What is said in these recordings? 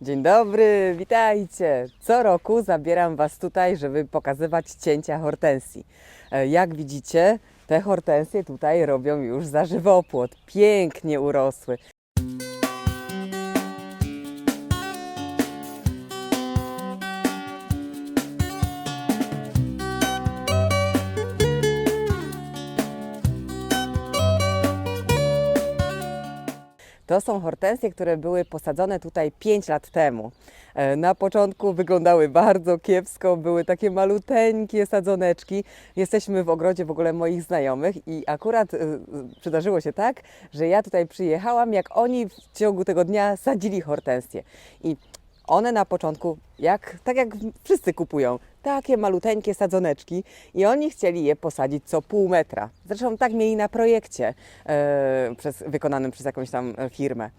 Dzień dobry, witajcie! Co roku zabieram Was tutaj, żeby pokazywać cięcia hortensji. E, Jak widzicie, te hortensje tutaj robią już za żywopłot. Pięknie urosły. To są hortensje, które były posadzone tutaj 5 lat temu. E, Na początku wyglądały bardzo kiepsko, były takie maluteńkie sadzoneczki. Jesteśmy w ogrodzie w ogóle moich znajomych i akurat e, przydarzyło się tak, że ja tutaj przyjechałam, jak oni w ciągu tego dnia sadzili hortensje. I one na początku, jak, tak jak wszyscy kupują, takie maluteńkie sadzoneczki i oni chcieli je posadzić co pół metra. Zresztą tak mieli na projekcie e, przez, wykonanym przez jakąś tam firmę.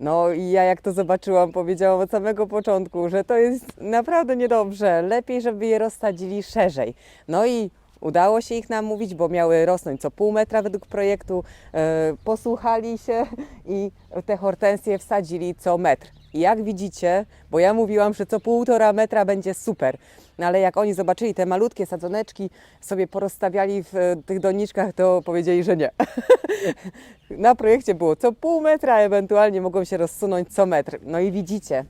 No i ja jak to zobaczyłam, powiedziałam od samego początku, że to jest naprawdę niedobrze. Lepiej, żeby je rozsadzili szerzej. No i udało się ich namówić, bo miały rosnąć co pół metra według projektu. E, posłuchali się i te hortensje wsadzili co metr. Jak widzicie, bo ja mówiłam, że co półtora metra będzie super, no ale jak oni zobaczyli te malutkie sadzoneczki, sobie porozstawiali w e, tych doniczkach, to powiedzieli, że nie. Na projekcie było co pół metra, ewentualnie mogą się rozsunąć co metr. No i widzicie,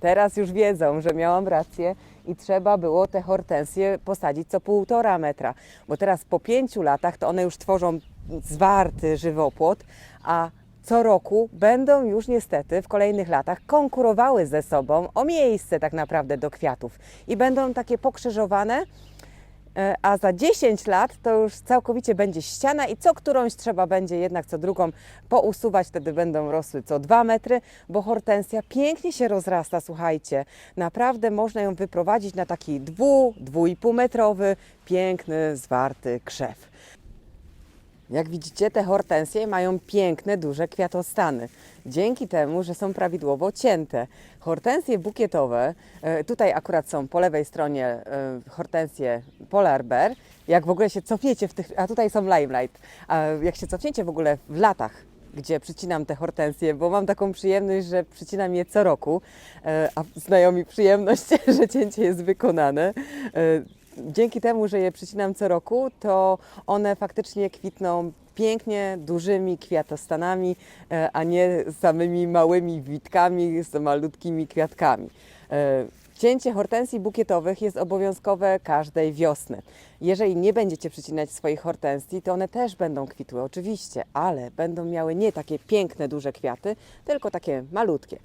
teraz już wiedzą, że miałam rację i trzeba było te hortensje posadzić co półtora metra, bo teraz po pięciu latach to one już tworzą zwarty żywopłot, a co roku będą już niestety w kolejnych latach konkurowały ze sobą o miejsce tak naprawdę do kwiatów i będą takie pokrzyżowane, e, a za 10 lat to już całkowicie będzie ściana i co którąś trzeba będzie jednak co drugą pousuwać, wtedy będą rosły co 2 metry, bo hortensja pięknie się rozrasta, słuchajcie. Naprawdę można ją wyprowadzić na taki dwu, dwójpół metrowy, piękny, zwarty krzew. Jak widzicie, te hortensje mają piękne, duże kwiatostany. Dzięki temu, że są prawidłowo cięte. Hortensje bukietowe, e, tutaj akurat są po lewej stronie e, hortensje Polar Bear. Jak w ogóle się cofniecie w tych, a tutaj są Limelight. A jak się cofniecie w ogóle w latach, gdzie przycinam te hortensje, bo mam taką przyjemność, że przycinam je co roku, e, a znają mi przyjemność, że cięcie jest wykonane. E, Dzięki temu, że je przycinam co roku, to one faktycznie kwitną pięknie, dużymi kwiatostanami, e, a nie samymi małymi witkami z malutkimi kwiatkami. E, Cięcie hortensji bukietowych jest obowiązkowe każdej wiosny. Jeżeli nie będziecie przycinać swoich hortensji, to one też będą kwitły, oczywiście, ale będą miały nie takie piękne, duże kwiaty, tylko takie malutkie.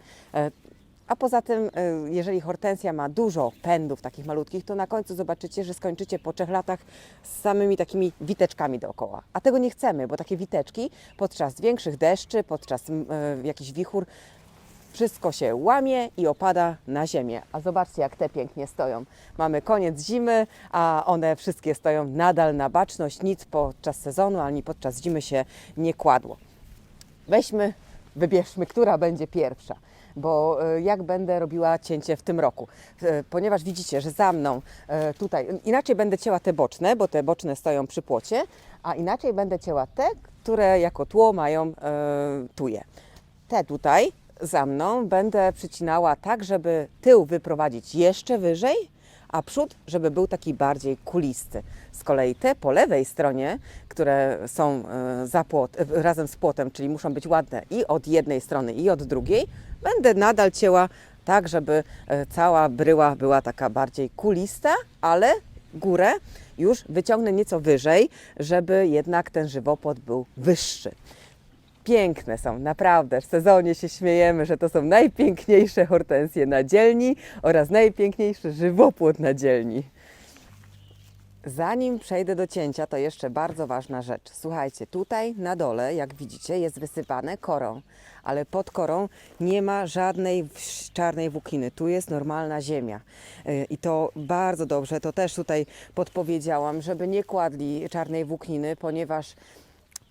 A poza tym, y, jeżeli hortensja ma dużo pędów takich malutkich, to na końcu zobaczycie, że skończycie po trzech latach z samymi takimi witeczkami dookoła. A tego nie chcemy, bo takie witeczki podczas większych deszczy, podczas y, jakichś wichur, wszystko się łamie i opada na ziemię. A zobaczcie, jak te pięknie stoją. Mamy koniec zimy, a one wszystkie stoją nadal na baczność. Nic podczas sezonu ani podczas zimy się nie kładło. Weźmy, wybierzmy, która będzie pierwsza, bo e, jak będę robiła cięcie w tym roku. E, Ponieważ widzicie, że za mną e, tutaj, inaczej będę cięła te boczne, bo te boczne stoją przy płocie, a inaczej będę cięła te, które jako tło mają tuje. Te tutaj za mną będę przycinała tak, żeby tył wyprowadzić jeszcze wyżej, a przód, żeby był taki bardziej kulisty. Z kolei te po lewej stronie, które są płot, razem z płotem, czyli muszą być ładne i od jednej strony, i od drugiej, będę nadal cięła tak, żeby e, cała bryła była taka bardziej kulista, ale górę już wyciągnę nieco wyżej, żeby jednak ten żywopłot był wyższy. Piękne są, naprawdę. W sezonie się śmiejemy, że to są najpiękniejsze hortensje na dzielni oraz najpiękniejszy żywopłot na dzielni. Zanim przejdę do cięcia, to jeszcze bardzo ważna rzecz. Słuchajcie, tutaj na dole, jak widzicie, jest wysypane korą, ale pod korą nie ma żadnej czarnej włókiny. Tu jest normalna ziemia. Yy, I to bardzo dobrze, to też tutaj podpowiedziałam, żeby nie kładli czarnej włókniny, ponieważ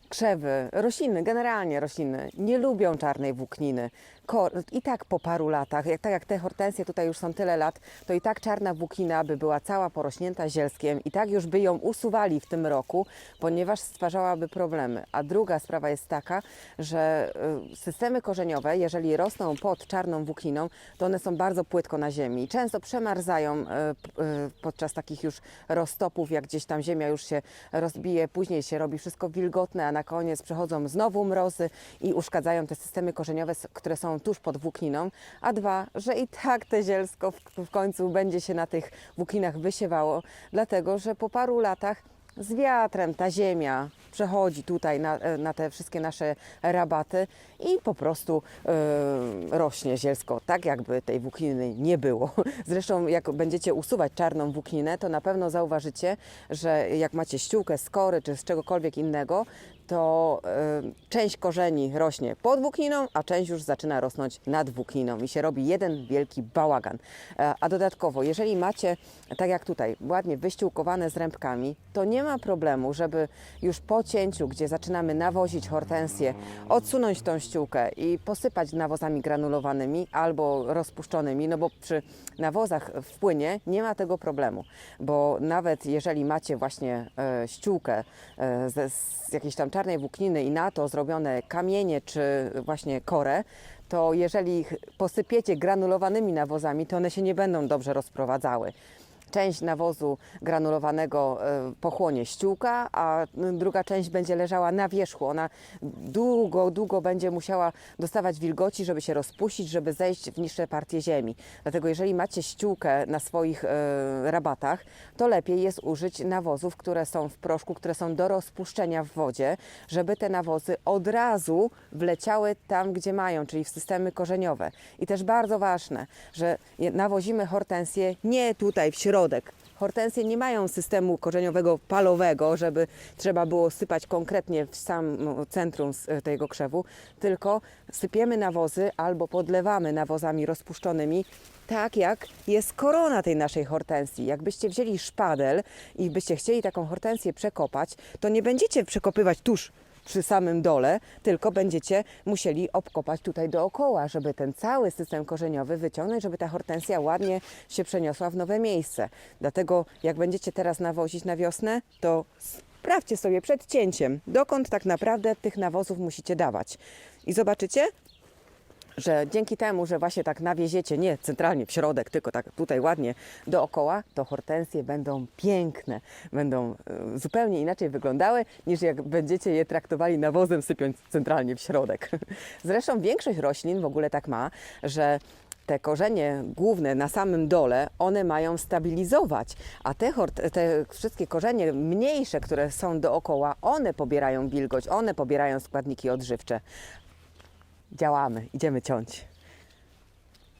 krzewy, rośliny, generalnie rośliny nie lubią czarnej włókniny. I tak po paru latach, jak, tak jak te hortensje tutaj już są tyle lat, to i tak czarna włókina by była cała porośnięta zielskiem i tak już by ją usuwali w tym roku, ponieważ stwarzałaby problemy. A druga sprawa jest taka, że y, systemy korzeniowe, jeżeli rosną pod czarną włókniną, to one są bardzo płytko na ziemi. Często przemarzają y, y, podczas takich już roztopów, jak gdzieś tam ziemia już się rozbije, później się robi wszystko wilgotne, a na koniec przychodzą znowu mrozy i uszkadzają te systemy korzeniowe, które są tuż pod włókniną. A dwa, że i tak te zielsko w, końcu będzie się na tych włókninach wysiewało, dlatego że po paru latach z wiatrem ta ziemia przechodzi tutaj na, e, na te wszystkie nasze rabaty i po prostu e, rośnie zielsko, tak jakby tej włókniny nie było. Zresztą jak będziecie usuwać czarną włókninę, to na pewno zauważycie, że jak macie ściółkę z kory czy z czegokolwiek innego, to e, część korzeni rośnie pod włókniną, a część już zaczyna rosnąć nad włókniną i się robi jeden wielki bałagan. A dodatkowo, jeżeli macie, tak jak tutaj, ładnie wyściółkowane z rębkami, to nie ma problemu, żeby już po cięciu, gdzie zaczynamy nawozić hortensję, odsunąć tą ściółkę i posypać nawozami granulowanymi albo rozpuszczonymi, no bo przy nawozach w płynie nie ma tego problemu, bo nawet jeżeli macie właśnie e, ściółkę e, ze, z jakiejś tam czarnej włókniny i na to zrobione kamienie czy właśnie korę, to jeżeli posypiecie granulowanymi nawozami, to one się nie będą dobrze rozprowadzały. Część nawozu granulowanego e, pochłonie ściółka, a druga część będzie leżała na wierzchu. Ona długo, długo będzie musiała dostawać wilgoci, żeby się rozpuścić, żeby zejść w niższe partie ziemi. Dlatego jeżeli macie ściółkę na swoich e, rabatach, to lepiej jest użyć nawozów, które są w proszku, które są do rozpuszczenia w wodzie, żeby te nawozy od razu wleciały tam, gdzie mają, czyli w systemy korzeniowe. I też bardzo ważne, że nawozimy hortensję nie tutaj w Hortensje nie mają systemu korzeniowego palowego, żeby trzeba było sypać konkretnie w sam no, centrum s- tego krzewu, tylko sypiemy nawozy albo podlewamy nawozami rozpuszczonymi, tak jak jest korona tej naszej hortensji. Jakbyście wzięli szpadel i byście chcieli taką hortensję przekopać, to nie będziecie przekopywać tuż przy samym dole, tylko będziecie musieli obkopać tutaj dookoła, żeby ten cały system korzeniowy wyciągnąć, żeby ta hortensja ładnie się przeniosła w nowe miejsce. Dlatego jak będziecie teraz nawozić na wiosnę, to sprawdźcie sobie przed cięciem, dokąd tak naprawdę tych nawozów musicie dawać. I zobaczycie, że dzięki temu, że właśnie tak nawieziecie nie centralnie w środek, tylko tak tutaj ładnie dookoła, to hortensje będą piękne, będą e, zupełnie inaczej wyglądały niż jak będziecie je traktowali nawozem sypiąc centralnie w środek. Zresztą większość roślin w ogóle tak ma, że te korzenie główne na samym dole, one mają stabilizować, a te, te wszystkie korzenie mniejsze, które są dookoła, one pobierają wilgoć, one pobierają składniki odżywcze. Działamy, idziemy ciąć.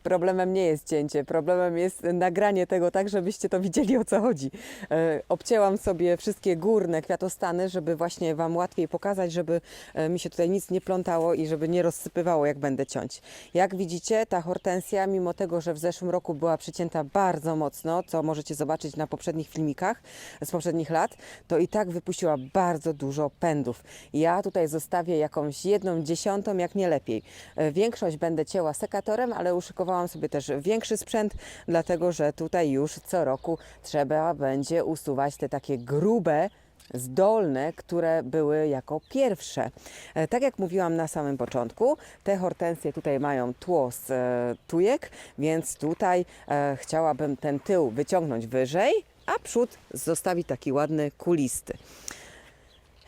Problemem nie jest cięcie, problemem jest nagranie tego tak, żebyście to widzieli o co chodzi. E, obcięłam sobie wszystkie górne kwiatostany, żeby właśnie Wam łatwiej pokazać, żeby e, mi się tutaj nic nie plątało i żeby nie rozsypywało jak będę ciąć. Jak widzicie, ta hortensja, mimo tego, że w zeszłym roku była przycięta bardzo mocno, co możecie zobaczyć na poprzednich filmikach z poprzednich lat, to i tak wypuściła bardzo dużo pędów. Ja tutaj zostawię jakąś jedną dziesiątą, jak nie lepiej. E, Większość będę cięła sekatorem, ale uszykowałam sobie też większy sprzęt, dlatego że tutaj już co roku trzeba będzie usuwać te takie grube, zdolne, które były jako pierwsze. E, Tak jak mówiłam na samym początku, te hortensje tutaj mają tło z e, tujek, więc tutaj e, chciałabym ten tył wyciągnąć wyżej, a przód zostawić taki ładny, kulisty.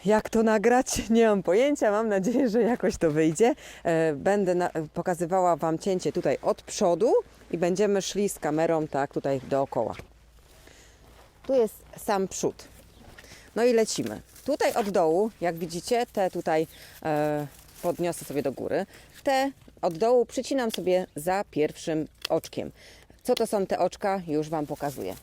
Jak to nagrać? Nie mam pojęcia. Mam nadzieję, że jakoś to wyjdzie. E, Będę pokazywała Wam cięcie tutaj od przodu i będziemy szli z kamerą tak tutaj dookoła. Tu jest sam przód. No i lecimy. Tutaj od dołu, jak widzicie, te tutaj e, podniosę sobie do góry. Te od dołu przycinam sobie za pierwszym oczkiem. Co to są te oczka? Już Wam pokazuję.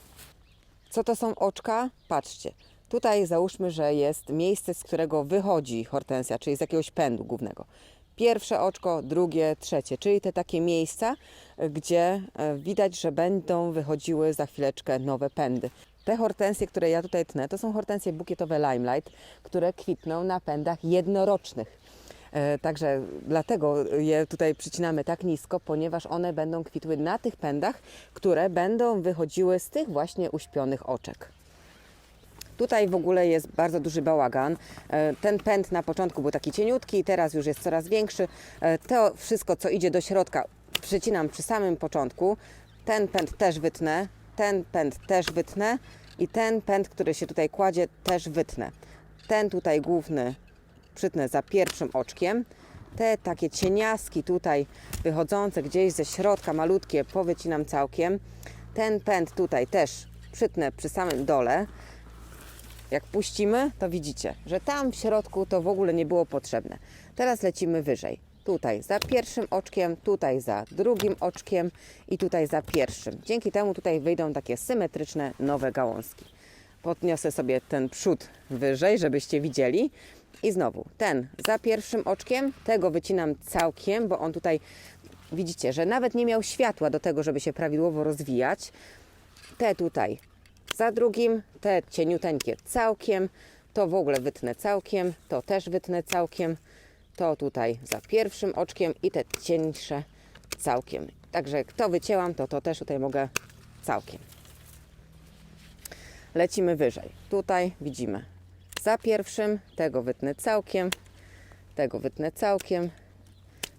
Co to są oczka? Patrzcie. Tutaj załóżmy, że jest miejsce, z którego wychodzi hortensja, czyli z jakiegoś pędu głównego. Pierwsze oczko, drugie, trzecie, czyli te takie miejsca, gdzie e, widać, że będą wychodziły za chwileczkę nowe pędy. Te hortensje, które ja tutaj tnę, to są hortensje bukietowe Limelight, które kwitną na pędach jednorocznych. E, Także dlatego je tutaj przycinamy tak nisko, ponieważ one będą kwitły na tych pędach, które będą wychodziły z tych właśnie uśpionych oczek. Tutaj w ogóle jest bardzo duży bałagan. E, Ten pęd na początku był taki cieniutki, teraz już jest coraz większy. E, To wszystko, co idzie do środka, przycinam przy samym początku. Ten pęd też wytnę, ten pęd też wytnę i ten pęd, który się tutaj kładzie, też wytnę. Ten tutaj główny przytnę za pierwszym oczkiem. Te takie cieniaski tutaj wychodzące gdzieś ze środka, malutkie, powycinam całkiem. Ten pęd tutaj też przytnę przy samym dole. Jak puścimy, to widzicie, że tam w środku to w ogóle nie było potrzebne. Teraz lecimy wyżej. Tutaj za pierwszym oczkiem, tutaj za drugim oczkiem i tutaj za pierwszym. Dzięki temu tutaj wyjdą takie symetryczne nowe gałązki. Podniosę sobie ten przód wyżej, żebyście widzieli. I znowu ten za pierwszym oczkiem, tego wycinam całkiem, bo on tutaj widzicie, że nawet nie miał światła do tego, żeby się prawidłowo rozwijać. Te tutaj za drugim, te cieniuteńkie całkiem, to w ogóle wytnę całkiem, to też wytnę całkiem, to tutaj za pierwszym oczkiem i te cieńsze całkiem. Także kto wycięłam, to to też tutaj mogę całkiem. Lecimy wyżej. Tutaj widzimy za pierwszym, tego wytnę całkiem, tego wytnę całkiem,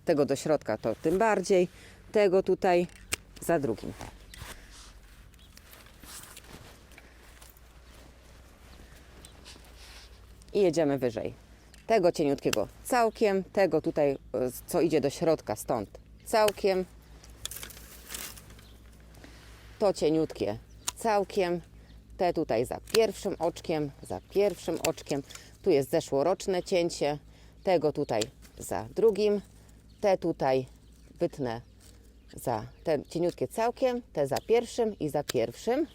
tego do środka to tym bardziej, tego tutaj za drugim. I jedziemy wyżej. Tego cieniutkiego całkiem, tego tutaj, e, co idzie do środka, stąd całkiem. To cieniutkie całkiem, te tutaj za pierwszym oczkiem, za pierwszym oczkiem. Tu jest zeszłoroczne cięcie, tego tutaj za drugim, te tutaj wytnę za te cieniutkie całkiem, te za pierwszym i za pierwszym.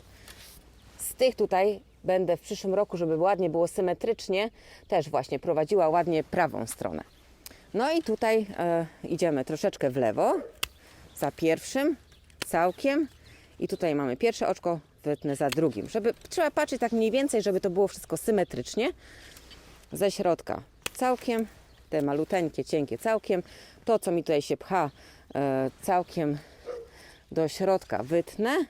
Z tych tutaj będę w przyszłym roku, żeby ładnie było symetrycznie, też właśnie prowadziła ładnie prawą stronę. No i tutaj e, idziemy troszeczkę w lewo, za pierwszym, całkiem i tutaj mamy pierwsze oczko, wytnę za drugim. Żeby, trzeba patrzeć tak mniej więcej, żeby to było wszystko symetrycznie. Ze środka całkiem, te maluteńkie, cienkie całkiem. To, co mi tutaj się pcha e, całkiem do środka wytnę.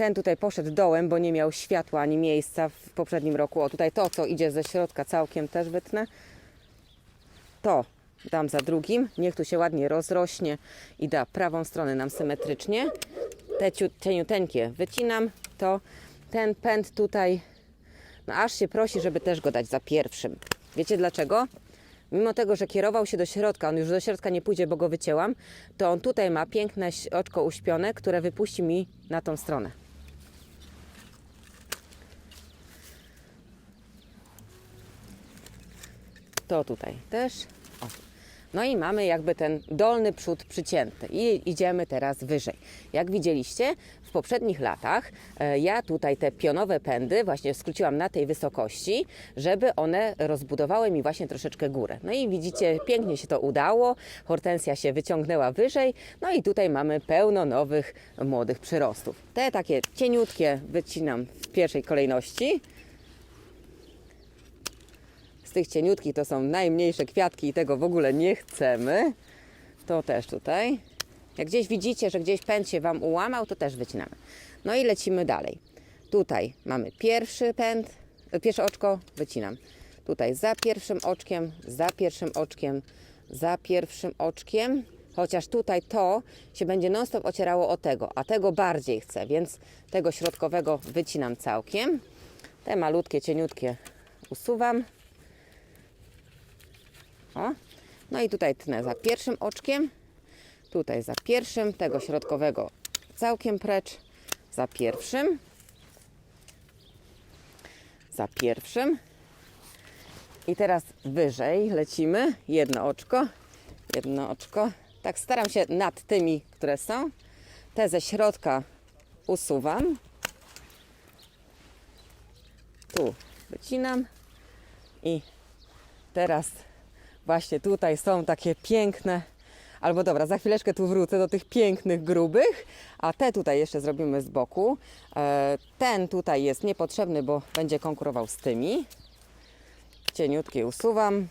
Ten tutaj poszedł dołem, bo nie miał światła ani miejsca w poprzednim roku. O, tutaj to, co idzie ze środka całkiem też wytnę. To dam za drugim. Niech tu się ładnie rozrośnie i da prawą stronę nam symetrycznie. Te cieniuteńkie wycinam. To ten pęd tutaj, no aż się prosi, żeby też go dać za pierwszym. Wiecie dlaczego? Mimo tego, że kierował się do środka, on już do środka nie pójdzie, bo go wycięłam, to on tutaj ma piękne oczko uśpione, które wypuści mi na tą stronę. To tutaj też. O. No i mamy jakby ten dolny przód przycięty i idziemy teraz wyżej. Jak widzieliście w poprzednich latach, e, ja tutaj te pionowe pędy właśnie skróciłam na tej wysokości, żeby one rozbudowały mi właśnie troszeczkę górę. No i widzicie, pięknie się to udało, hortensja się wyciągnęła wyżej, no i tutaj mamy pełno nowych młodych przyrostów. Te takie cieniutkie wycinam w pierwszej kolejności. Z tych cieniutkich to są najmniejsze kwiatki i tego w ogóle nie chcemy. To też tutaj. Jak gdzieś widzicie, że gdzieś pęd się Wam ułamał, to też wycinamy. No i lecimy dalej. Tutaj mamy pierwszy pęd, e, pierwsze oczko, wycinam. Tutaj za pierwszym oczkiem, za pierwszym oczkiem, za pierwszym oczkiem. Chociaż tutaj to się będzie non-stop ocierało o tego, a tego bardziej chcę, więc tego środkowego wycinam całkiem. Te malutkie, cieniutkie usuwam. O. No i tutaj tnę za pierwszym oczkiem, tutaj za pierwszym, tego środkowego całkiem precz, za pierwszym, za pierwszym. I teraz wyżej lecimy, jedno oczko, jedno oczko. Tak staram się nad tymi, które są. Te ze środka usuwam. Tu wycinam i teraz właśnie tutaj są takie piękne, albo dobra, za chwileczkę tu wrócę do tych pięknych, grubych, a te tutaj jeszcze zrobimy z boku. E, Ten tutaj jest niepotrzebny, bo będzie konkurował z tymi. Cieniutkie usuwam.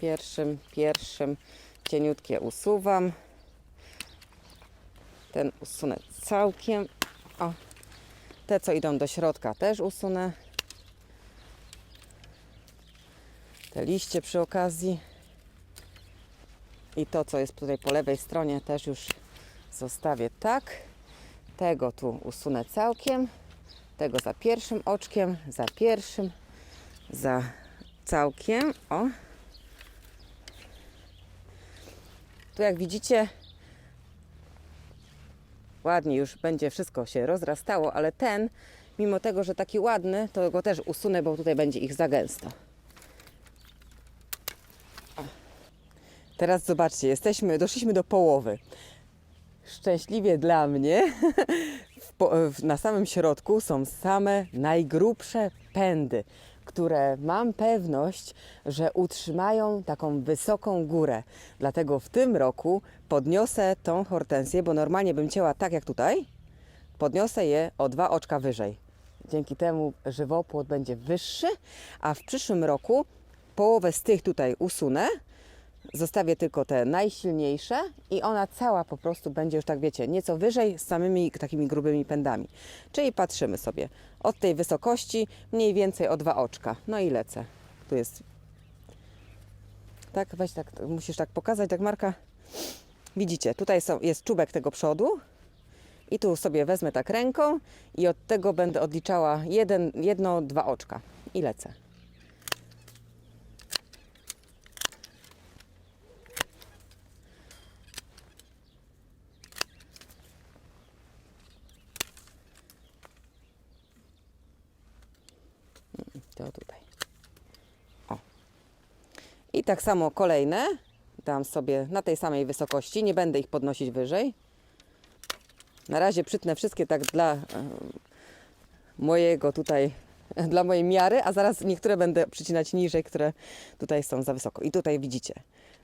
Pierwszym, pierwszym. Cieniutkie usuwam. Ten usunę całkiem. O. Te, co idą do środka, też usunę. Te liście przy okazji. I to, co jest tutaj po lewej stronie, też już zostawię tak. Tego tu usunę całkiem. Tego za pierwszym oczkiem, za pierwszym, za całkiem. O. Tu jak widzicie, ładnie już będzie wszystko się rozrastało, ale ten, mimo tego, że taki ładny, to go też usunę, bo tutaj będzie ich za gęsto. Teraz zobaczcie, jesteśmy, doszliśmy do połowy. Szczęśliwie dla mnie, na samym środku są same najgrubsze pędy, które mam pewność, że utrzymają taką wysoką górę. Dlatego w tym roku podniosę tą hortensję, bo normalnie bym cięła tak jak tutaj, podniosę je o dwa oczka wyżej. Dzięki temu żywopłot będzie wyższy, a w przyszłym roku połowę z tych tutaj usunę, Zostawię tylko te najsilniejsze i ona cała po prostu będzie już tak wiecie, nieco wyżej z samymi takimi grubymi pędami. Czyli patrzymy sobie od tej wysokości mniej więcej o dwa oczka. No i lecę. Tu jest. Tak, weź tak, musisz tak pokazać, tak Marka. Widzicie, tutaj są, jest czubek tego przodu i tu sobie wezmę tak ręką i od tego będę odliczała jeden, jedno, dwa oczka i lecę. To tutaj. O. I tak samo kolejne. Dam sobie na tej samej wysokości. Nie będę ich podnosić wyżej. Na razie przytnę wszystkie tak dla mojego tutaj, dla mojej miary, a zaraz niektóre będę przycinać niżej, które tutaj są za wysoko. I tutaj widzicie.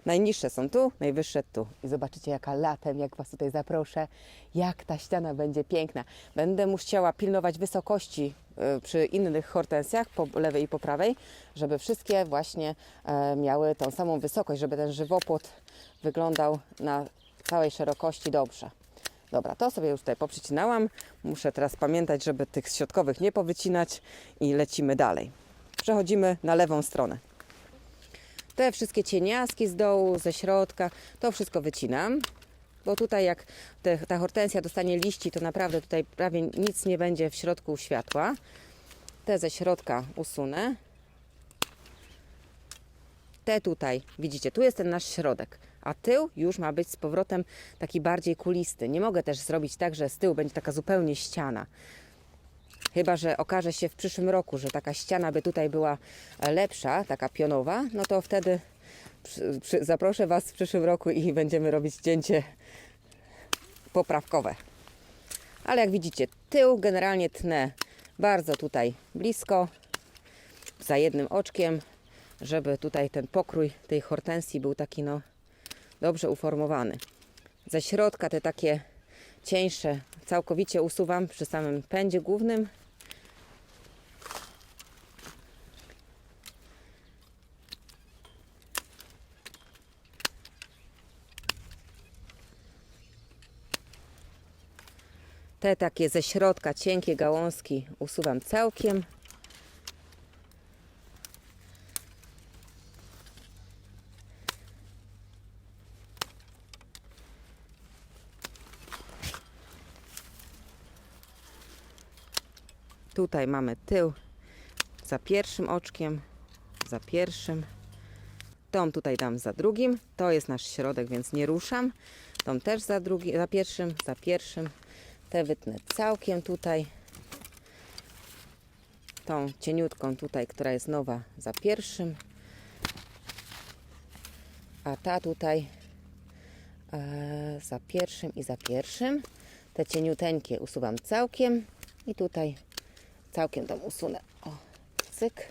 Najniższe są tu, najwyższe tu. I zobaczycie, jaka latem, jak Was tutaj zaproszę, jak ta ściana będzie piękna. Będę musiała pilnować wysokości y, przy innych hortensjach, po lewej i po prawej, żeby wszystkie właśnie e, miały tą samą wysokość, żeby ten żywopłot wyglądał na całej szerokości dobrze. Dobra, to sobie już tutaj poprzycinałam. Muszę teraz pamiętać, żeby tych środkowych nie powycinać i lecimy dalej. Przechodzimy na lewą stronę. Te wszystkie cieniaski z dołu, ze środka, to wszystko wycinam. Bo tutaj jak te, ta hortensja dostanie liści, to naprawdę tutaj prawie nic nie będzie w środku światła. Te ze środka usunę. Te tutaj, widzicie, tu jest ten nasz środek, a tył już ma być z powrotem taki bardziej kulisty. Nie mogę też zrobić tak, że z tyłu będzie taka zupełnie ściana. Chyba, że okaże się w przyszłym roku, że taka ściana by tutaj była lepsza, taka pionowa, no to wtedy przy, przy, zaproszę Was w przyszłym roku i będziemy robić zdjęcie poprawkowe. Ale jak widzicie, tył generalnie tnę bardzo tutaj blisko, za jednym oczkiem, żeby tutaj ten pokrój tej hortensji był taki no dobrze uformowany. Ze środka te takie cieńsze całkowicie usuwam przy samym pędzie głównym. Te takie ze środka cienkie gałązki usuwam całkiem. Tutaj mamy tył za pierwszym oczkiem, za pierwszym. Tą tutaj dam za drugim. To jest nasz środek, więc nie ruszam. Tą też za, drugi, za pierwszym, za pierwszym. Te wytnę całkiem tutaj. Tą cieniutką tutaj, która jest nowa, za pierwszym. A ta tutaj e, za pierwszym i za pierwszym. Te cieniuteńkie usuwam całkiem. I tutaj całkiem tą usunę. O, cyk.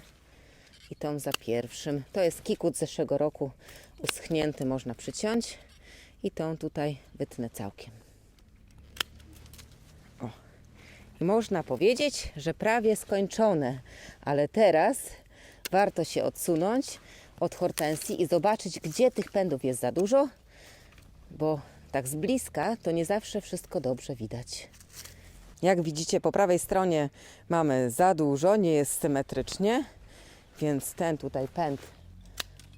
I tą za pierwszym. To jest kikut z zeszłego roku uschnięty, można przyciąć. I tą tutaj wytnę całkiem. O. I można powiedzieć, że prawie skończone, ale teraz warto się odsunąć od hortensji i zobaczyć, gdzie tych pędów jest za dużo, bo tak z bliska to nie zawsze wszystko dobrze widać. Jak widzicie, po prawej stronie mamy za dużo, nie jest symetrycznie, więc ten tutaj pęd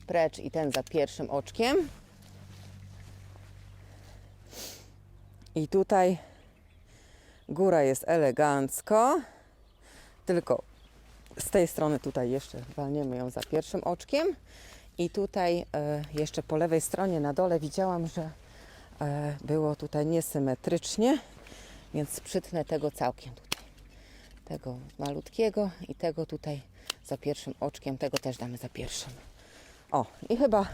precz i ten za pierwszym oczkiem. I tutaj góra jest elegancko, tylko z tej strony tutaj jeszcze walniemy ją za pierwszym oczkiem. I tutaj e, jeszcze po lewej stronie na dole widziałam, że e, było tutaj niesymetrycznie, więc przytnę tego całkiem tutaj. Tego malutkiego i tego tutaj za pierwszym oczkiem, tego też damy za pierwszym. O, i chyba,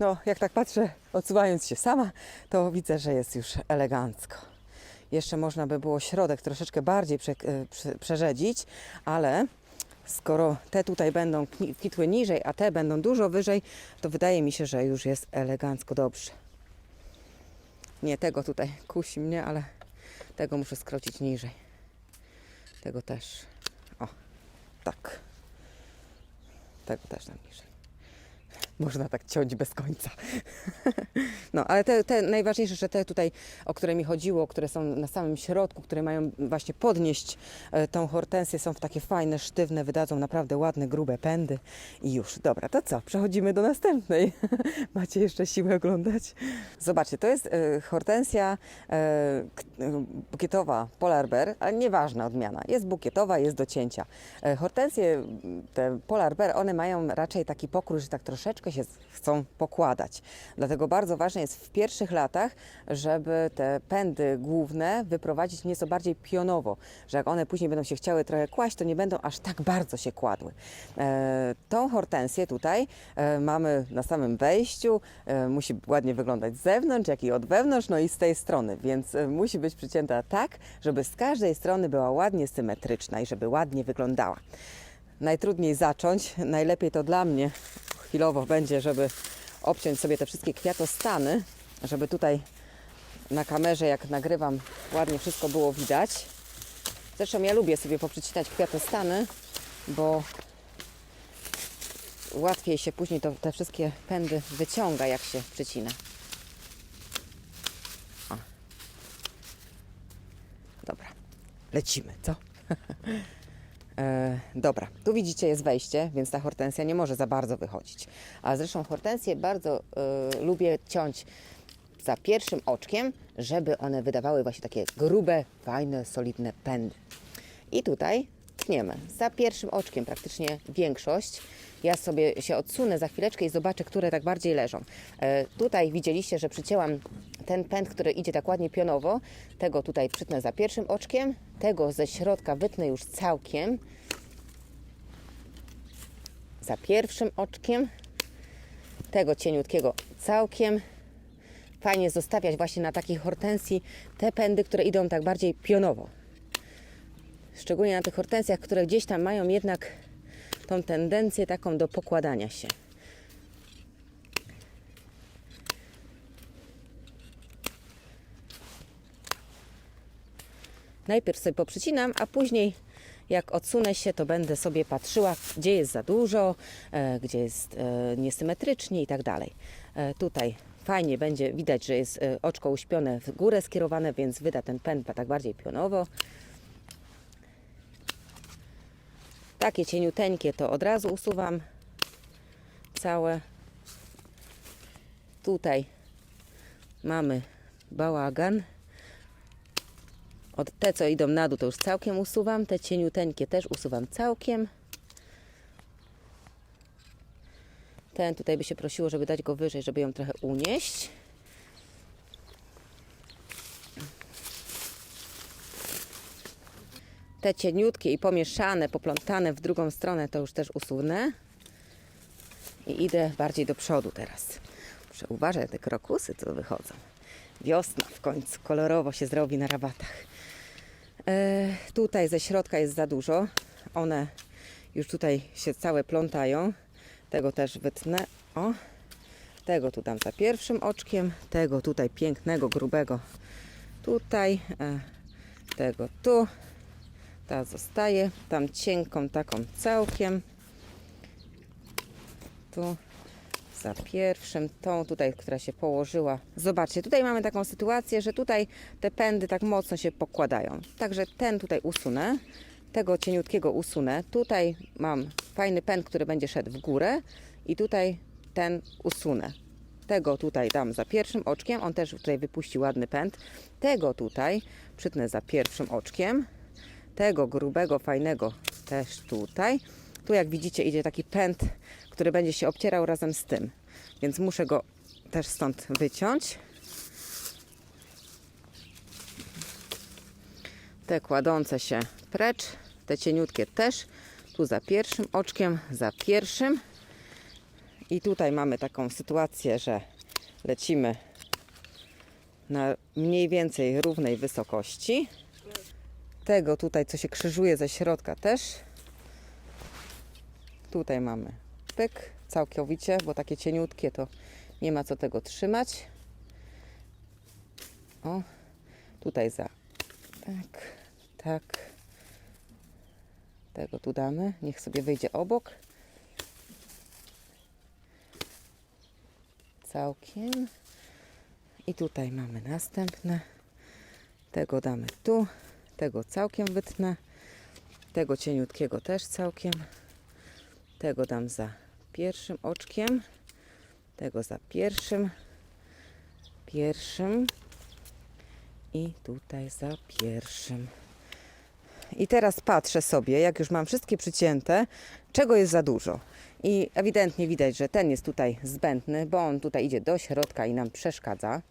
no jak tak patrzę, odsuwając się sama, to widzę, że jest już elegancko. Jeszcze można by było środek troszeczkę bardziej prze, e, prze, przerzedzić, ale skoro te tutaj będą kwitły niżej, a te będą dużo wyżej, to wydaje mi się, że już jest elegancko dobrze. Nie, tego tutaj kusi mnie, ale tego muszę skrócić niżej. Tego też. O, tak. Tego też tam niżej. Można tak ciąć bez końca. No, ale te, te najważniejsze, że te tutaj, o które mi chodziło, które są na samym środku, które mają właśnie podnieść e, tą hortensję, są w takie fajne, sztywne, wydadzą naprawdę ładne, grube pędy. I już. Dobra, to co? Przechodzimy do następnej. Macie jeszcze siłę oglądać? Zobaczcie, to jest e, hortensja e, bukietowa Polar Bear, ale nieważna odmiana. Jest bukietowa, jest do cięcia. Hortensje, te Polar Bear, one mają raczej taki pokrój, że tak troszeczkę się chcą pokładać. Dlatego bardzo ważne jest w pierwszych latach, żeby te pędy główne wyprowadzić nieco bardziej pionowo, że jak one później będą się chciały trochę kłaść, to nie będą aż tak bardzo się kładły. E, tą hortensję tutaj e, mamy na samym wejściu, e, musi ładnie wyglądać z zewnątrz, jak i od wewnątrz, no i z tej strony, więc musi być przycięta tak, żeby z każdej strony była ładnie symetryczna i żeby ładnie wyglądała. Najtrudniej zacząć, najlepiej to dla mnie chwilowo będzie, żeby obciąć sobie te wszystkie kwiatostany, żeby tutaj na kamerze, jak nagrywam, ładnie wszystko było widać. Zresztą ja lubię sobie poprzycinać kwiatostany, bo łatwiej się później to, te wszystkie pędy wyciąga, jak się przycina. O. Dobra, lecimy, co? E, dobra, tu widzicie jest wejście, więc ta hortensja nie może za bardzo wychodzić. A zresztą hortensję bardzo e, lubię ciąć za pierwszym oczkiem, żeby one wydawały właśnie takie grube, fajne, solidne pędy. I tutaj tniemy za pierwszym oczkiem praktycznie większość. Ja sobie się odsunę za chwileczkę i zobaczę, które tak bardziej leżą. E, tutaj widzieliście, że przycięłam ten pęd, który idzie tak ładnie pionowo. Tego tutaj przytnę za pierwszym oczkiem. Tego ze środka wytnę już całkiem. Za pierwszym oczkiem. Tego cieniutkiego całkiem. Fajnie zostawiać właśnie na takiej hortensji te pędy, które idą tak bardziej pionowo. Szczególnie na tych hortensjach, które gdzieś tam mają jednak tą tendencję taką do pokładania się. Najpierw sobie poprzycinam, a później jak odsunę się, to będę sobie patrzyła, gdzie jest za dużo, e, gdzie jest e, niesymetrycznie i tak dalej. E, tutaj fajnie będzie widać, że jest oczko uśpione w górę skierowane, więc wyda ten pęd tak bardziej pionowo. Takie cieniuteńkie to od razu usuwam całe. Tutaj mamy bałagan. Od te, co idą na dół, to już całkiem usuwam. Te cieniuteńkie też usuwam całkiem. Ten tutaj by się prosiło, żeby dać go wyżej, żeby ją trochę unieść. Te cieniutkie i pomieszane, poplątane w drugą stronę, to już też usunę. I idę bardziej do przodu teraz. Muszę uważać, te krokusy tu wychodzą. Wiosna w końcu, kolorowo się zrobi na rabatach. E, tutaj ze środka jest za dużo. One już tutaj się całe plątają. Tego też wytnę. O, tego tu dam za pierwszym oczkiem. Tego tutaj pięknego, grubego tutaj. E, tego tu. Ta zostaje. Tam cienką taką całkiem. tu za pierwszym, tą tutaj, która się położyła. Zobaczcie, tutaj mamy taką sytuację, że tutaj te pędy tak mocno się pokładają. Także ten tutaj usunę, tego cieniutkiego usunę. Tutaj mam fajny pęd, który będzie szedł w górę i tutaj ten usunę. Tego tutaj dam za pierwszym oczkiem, on też tutaj wypuści ładny pęd. Tego tutaj przytnę za pierwszym oczkiem. Tego grubego, fajnego też tutaj. Tu jak widzicie idzie taki pęd, który będzie się obcierał razem z tym. Więc muszę go też stąd wyciąć. Te kładące się precz, te cieniutkie też. Tu za pierwszym oczkiem, za pierwszym. I tutaj mamy taką sytuację, że lecimy na mniej więcej równej wysokości. Tego tutaj, co się krzyżuje ze środka też. Tutaj mamy pyk całkowicie, bo takie cieniutkie to nie ma co tego trzymać. O, tutaj za tak, tak. Tego tu damy, niech sobie wyjdzie obok. Całkiem. I tutaj mamy następne. Tego damy tu, tego całkiem wytnę. Tego cieniutkiego też całkiem. Tego dam za pierwszym oczkiem. Tego za pierwszym. Pierwszym. I tutaj za pierwszym. I teraz patrzę sobie, jak już mam wszystkie przycięte, czego jest za dużo. I ewidentnie widać, że ten jest tutaj zbędny, bo on tutaj idzie do środka i nam przeszkadza.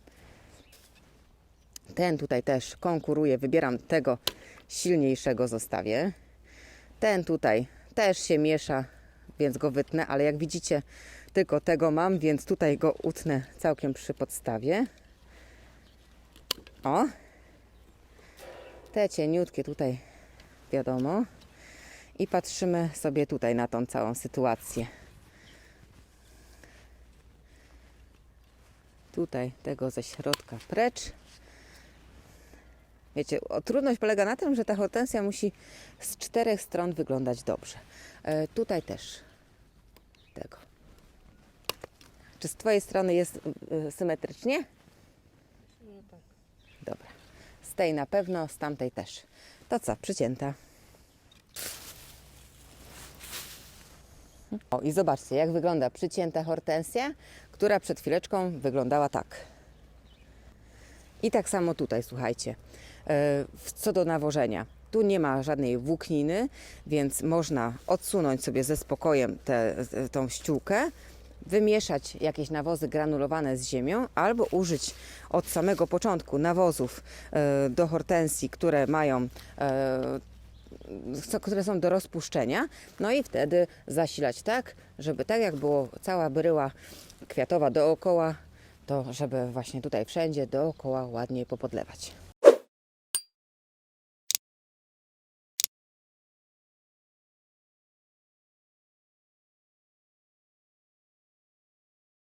Ten tutaj też konkuruje, wybieram tego silniejszego, zostawię. Ten tutaj też się miesza, więc go wytnę, ale jak widzicie, tylko tego mam, więc tutaj go utnę całkiem przy podstawie. O! Te cieniutkie tutaj, wiadomo. I patrzymy sobie tutaj na tą całą sytuację. Tutaj tego ze środka precz. Wiecie, trudność polega na tym, że ta hortensja musi z czterech stron wyglądać dobrze. E, tutaj też tego. Czy z Twojej strony jest y, symetrycznie? No tak. Dobra. Z tej na pewno, z tamtej też. To co, przycięta. O i zobaczcie, jak wygląda przycięta hortensja, która przed chwileczką wyglądała tak. I tak samo tutaj, słuchajcie, co do nawożenia. Tu nie ma żadnej włókniny, więc można odsunąć sobie ze spokojem tę tą ściółkę, wymieszać jakieś nawozy granulowane z ziemią, albo użyć od samego początku nawozów e, do hortensji, które mają e, które są do rozpuszczenia, no i wtedy zasilać tak, żeby tak jak było cała bryła kwiatowa dookoła, to żeby właśnie tutaj wszędzie dookoła ładnie popodlewać.